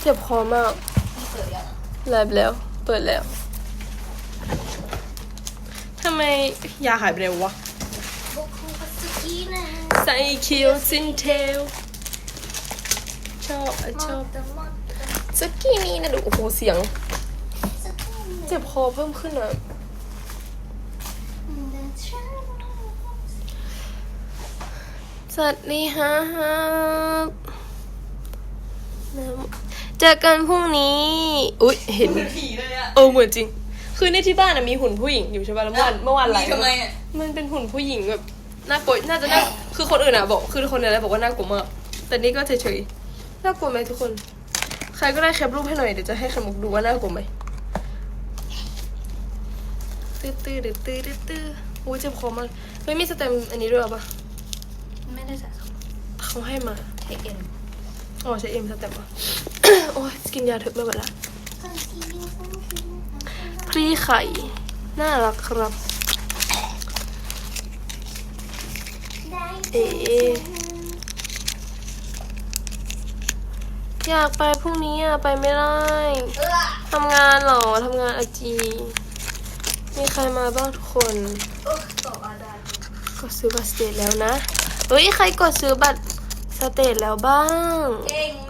เจ็บคอมากนี่เปิดยังอะแลบแล้ว เปิดแล้วทำไมยาหายไปเร็ววะบุกคุปัสกีนะใส่คิวซินเทล ชอบอะชอบมอมอสกี้นี่นะดูโอ้โหเสียงสักทีเจ็บคอเพิ่มขึ้นอะสวัสดีฮะฮะ เจอกันพรุ่งนี้ อุ๊ย เห็น ผีเลยอะ เออเหมือนจริง คือในที่บ้านอะมีหุ่นผู้หญิงอยู่ใช่ป่ะแล้วเมื่อวานเมื่อวานไลมีฟ์ทำไมอะ มันเป็นหุ่นผู้หญิงแบบน่ากลัวน่าจะน่าคือคนอื่นอะบอก คือคนในไลฟ์บอกว่าน่ากลัวมาก แต่นี่ก็เฉยๆ น่ากลัวไหมทุกคน ใครก็ได้แคปรูปให้หน่อยเดี๋ยวจะให้ไขมุกดูว่าน่ากลัวไหมตื้อตื้อตื้อตื้อตื้อตื้อโอ้ยเจ็บคอมากเฮ้ยมีสเต็มอันนี้ด้วยเหรอปะไม่ได้สะสมเขาให้มา ใช้เอ็มอ๋อใช้เอ็มสเต็มปะโอ้ยกินยาเถอะไม่ไหวละพรีไข่ น่ารักครับ เอ๋อยากไปพรุ่งนี้อะไปไม่ได้เออทำงานเหรอทำงานอาจี มีใครมาบ้างทุกคนเออต่ออาดากดซื้อบัตรสเตทแล้วนะเฮ้ยใครกดซื้อบัตรสเตทแล้วบ้าง เก่ง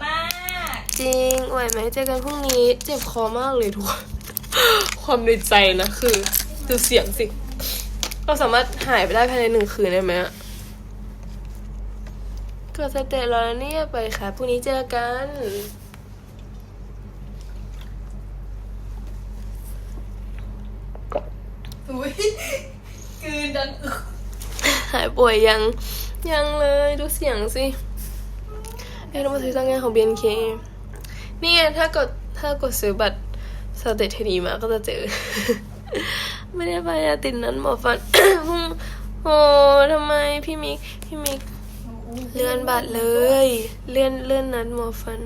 มาก จริงไหวไหมเจอกันพรุ่งนี้ เจ็บคอมากเลยทุกคนความในใจนะคือดูเสียงสิ เราสามารถหายไปได้ภายในหนึ่งคืนได้ไหมอะกดสเตทแล้วนะเนี่ยไปค่ะพรุ่งนี้เจอกันอุ้ยกลืนดันอึกหายป่วยยังยังเลยดูเสียงสิเอ้ยเรามาซื้อจ้างงานของ BNK นี่ไงถ้ากดถ้ากดซื้อบัตรสเตทเทนีมาก็จะเจอ ไม่ได้ไปอะติดนั้นหมอฟันโอ้ทำไมพี่มิกพี่มิกเลื่อนบัตรเลย เลื่อนเลื่อนนัดหมอฟัน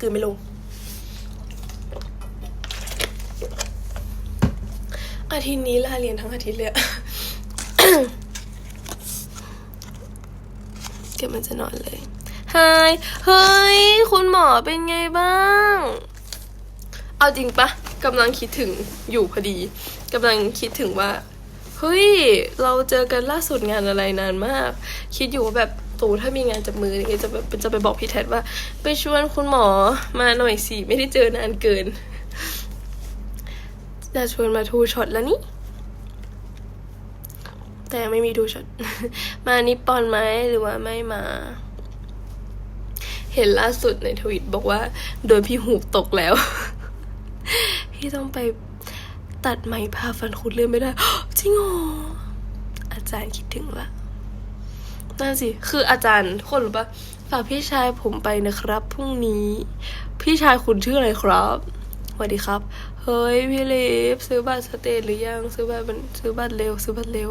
กืนไม่ลง อาทิตย์นี้ลาเรียนทั้งอาทิตย์เลยอะ เก็บมันจะนอนเลยฮายเฮ้ย คุณหมอเป็นไงบ้าง เอาจริงปะกำลังคิดถึงอยู่พอดีกำลังคิดถึงว่า เฮ้ย เราเจอกันล่าสุดงานอะไรนานมาก คิดอยู่ว่าแบบตูถ้ามีงานจับมือเงี้ยจะจะไปบอกพี่แทดว่า ไปชวนคุณหมอมาหน่อยสิ ไม่ได้เจอนานเกินจะชวนมาทูช็อตแล้วนี่ แต่ยังไม่มีทูช็อตมานิปปอนไหมหรือว่าไม่มา เห็นล่าสุดในทวิตบอกว่า โดนพี่หูกตกแล้ว พี่ต้องไปตัดไหมผ่าฟันคุดเลื่อนไม่ได้จริงเหรออาจารย์คิดถึงละนั่นสิ คืออาจารย์คนรู้ปะฝากพี่ชายผมไปนะครับพรุ่งนี้ พี่ชายคุณชื่ออะไรครับสวัสดีครับ เฮ้ย พี่เลฟซื้อบัตรสเตทหรือยัง ซื้อบัตรซื้อบัตรเร็ว ซื้อบัตรเร็ว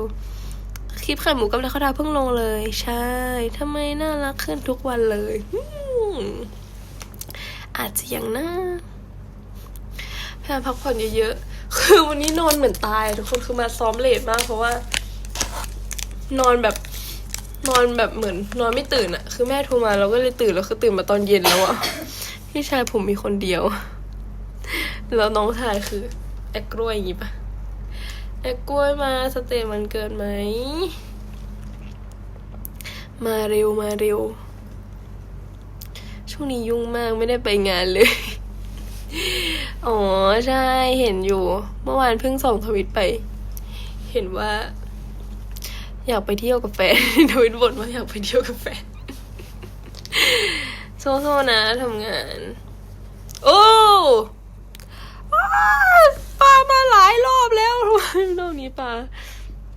คลิปไข่หมูกับแล้วเขาดาวเพิ่งลงเลย ใช่ทำไมน่ารักขึ้นทุกวันเลยอืมอาจจะยังน่าพยายามพักผ่อนเยอะๆ คือวันนี้นอนเหมือนตาย ทุกคนคือมาซ้อมเลทมาก เพราะว่า นอนแบบนอนแบบเหมือนนอนไม่ตื่นอะคือแม่โทรมาเราก็เลยตื่นแล้วคือตื่นมาตอนเย็นแล้วอะพี่ชายผมมีคนเดียว แล้วน้องชายคือแอกกล้วยอย่างงี้ปะ แอกกล้วยมาสเตจมันเกิดไหม มาเร็วมาเร็ว ช่วงนี้ยุ่งมากไม่ได้ไปงานเลย อ๋อ ใช่เห็นอยู่ เมื่อวานเพิ่งส่งทวิตไป เห็นว่า อยากไปเที่ยวกับแฟนทวิตบ่นว่าอยากไปเที่ยวกับแฟนโซ่ๆนะทำงาน โอ้อ้าวปลามาหลายรอบแล้วทำไมร อบนี้ปลา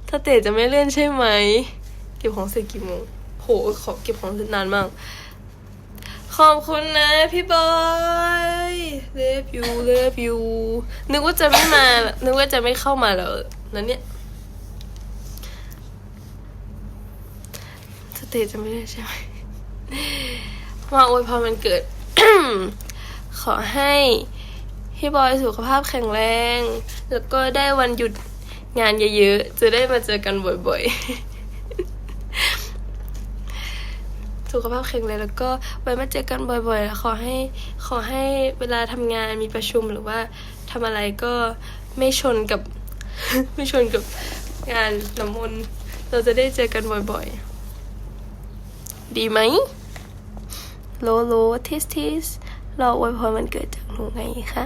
ถ้าเตะจะไม่เล่นใช่ไหม เก็บของเสร็จกี่โมงโหขอเก็บของเสร็จนานมาก ขอบคุณนะ พี่บอยเลิฟยูเลิฟยูนึกว่าจะไม่มา นึกว่าจะไม่เข้ามาแล้วนั่นเนี่ยสเตจจะไม่ได้ใช่ไหมมาอวยพรมันเกิด ขอให้พี่บอยสุขภาพแข็งแรง แล้วก็ได้วันหยุด งานเยอะๆ จะได้มาเจอกันบ่อยๆ สุขภาพแข็งแรงแล้วก็ไว้มาเจอกันบ่อยๆแล้วขอให้ขอให้เวลาทำงานมีประชุมหรือว่าทำอะไรก็ไม่ชนกับ ไม่ชนกับงานน้ำมนต์เราจะได้เจอกันบ่อยๆ ดีไหมโลโลทิสทิสรออวยพรมันเกิดจากหนูไงคะ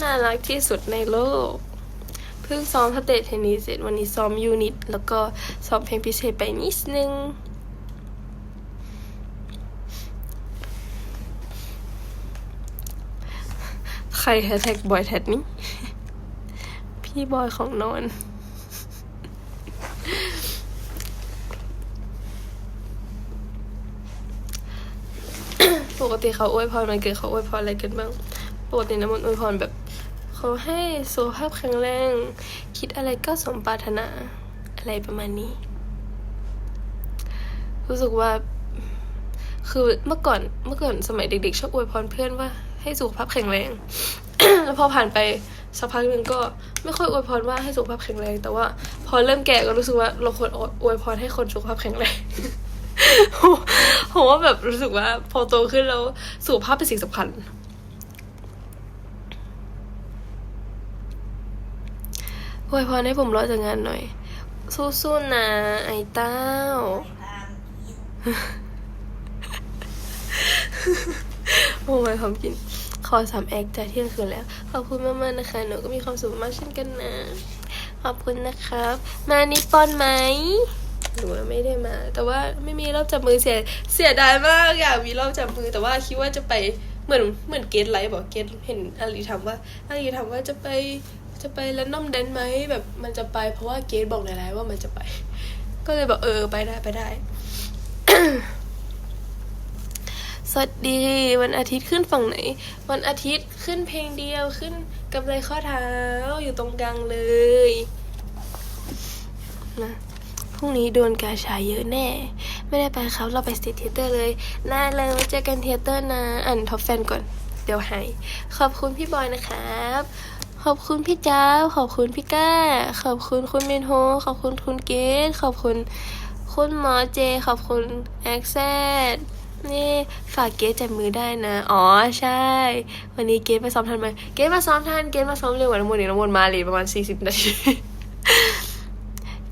น่ารักที่สุดในโลก เพิ่งซ้อมสเตจเทนนิสเสร็จวันนี้ซ้อมยูนิต แล้วก็ซ้อมเพลงพิเศษไปนิดนึงใครแฮชแท็กบอยแท็ดนี่พี่บอยของนอนปกติเขาอวยพรมันเกิดเขาอวยพรอะไรกันบ้าง ปกติน้ำมันอวยพรแบบ ขาให้สุขภาพแข็งแรง คิดอะไรก็สมปรารถนา อะไรประมาณนี้ รู้สึกว่า คือเมื่อก่อนเมื่อก่อนสมัยเด็กๆชอบอวยพรเพื่อนว่า ให้สุขภาพแข็งแรง แล้วพอผ่านไปสักพักหนึ่งก็ไม่ค่อยอวยพรว่าให้สุขภาพแข็งแรง แต่ว่า พอเริ่มแก่ก็รู้สึกว่าเราควรอวยพรให้คนสุขภาพแข็งแรงเพราะว่าแบบรู้สึกว่าพอโตขึ้นแล้วสุขภาพเป็นสิ่งสำคัญ อวยพรให้ผมรอดจากงานหน่อย สู้ๆนะ ไอ้เต้า โอ้ยความกิน ขอสามแอคจากเที่ยงคืนแล้ว ขอบคุณมากๆนะคะ หนูก็มีความสุขมากเช่นกันนะ ขอบคุณนะครับ มานิปอนไหมหนูว่าไม่ได้มา แต่ว่าไม่มีรอบจับมือเสียเสียดายมากอยากมีรอบจับมือแต่ว่าคิดว่าจะไปเหมือนเหมือนเกตไลท์บอกเกตเห็นอาลีทำว่าอาลีทำว่าจะไป จะไปแลนดอมแดนไหมแบบมันจะไปเพราะว่าเกตบอกในไลน์ว่ามันจะไป ก็เลยบอกเออไปได้ไปได้ สวัสดีวันอาทิตย์ขึ้นฝั่งไหน วันอาทิตย์ขึ้นเพลงเดียวขึ้นกับไรข้อเท้าอยู่ตรงกลางเลยนะพรุ่งนี้โดนกาชาเยอะแน่ ไม่ได้ไปครับเราไปสเตทเทเตอร์เลยได้เลยเจอกันเทเตอร์นะอ่านท็อปแฟนก่อน เดี๋ยวให้ขอบคุณพี่บอยนะครับ ขอบคุณพี่จ้าขอบคุณพี่ก้า ขอบคุณคุณเมนโฮ ขอบคุณคุณเกตขอบคุณคุณหมอเจ ขอบคุณแอคเซดนี่ฝากเกตจับมือได้นะ อ๋อใช่ วันนี้เกตมาซ้อมทันไหมเกตมาซ้อมทัน เกตมาซ้อมเร็วกว่าน้ำมนต์อีกน้ำมนต์มาเลยประมาณ 40 นาที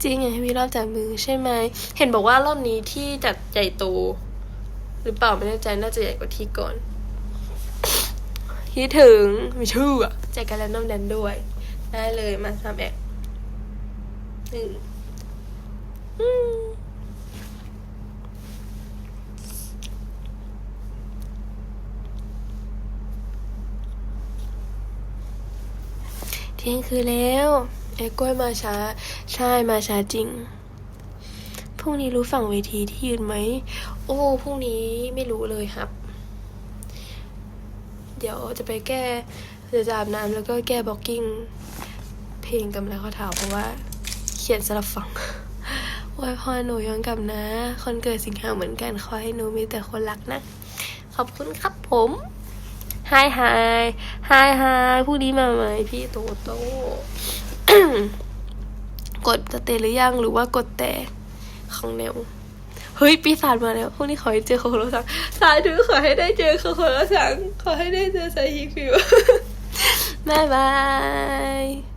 จริงไงมีรอบจับมือใช่ไหม เห็นบอกว่ารอบนี้ที่จัดใหญ่โต หรือเปล่าไม่แน่ใจน่าจะใหญ่กว่าที่ก่อน คิดถึงมีชื่ออะแจกกันแล้วน้องแดนด้วย ได้เลยมาสามแอกหนึ่งอืมเที่ยงคืนแล้วไอ้กล้วยมาช้า ใช่มาช้าจริง พรุ่งนี้รู้ฝั่งเวทีที่ยืนไหม โอ้พรุ่งนี้ไม่รู้เลยครับ เดี๋ยวจะไปแก้เดี๋ยวจะอาบน้ำแล้วก็แก้บล็อกกิ้ง เพลงกำลังข้อเท้าเพราะว่าเขียนสลับฝั่งไว้พอหนูย้อนกลับนะ คนเกิดสิงหาเหมือนกันขอให้หนูมีแต่คนรักนะ ขอบคุณครับผมไฮไฮไฮไฮพรุ่งนี้มาไหมพี่โตโตกดสเตย์หรือยังหรือว่ากดแต่ของแนวเฮ้ยปีศาจมาแล้วพรุ่งนี้ขอให้เจอโคโรซังสาธุขอให้ได้เจอโคโรซัง ขอให้ได้เจอสายฮิคิว บ๊ายบาย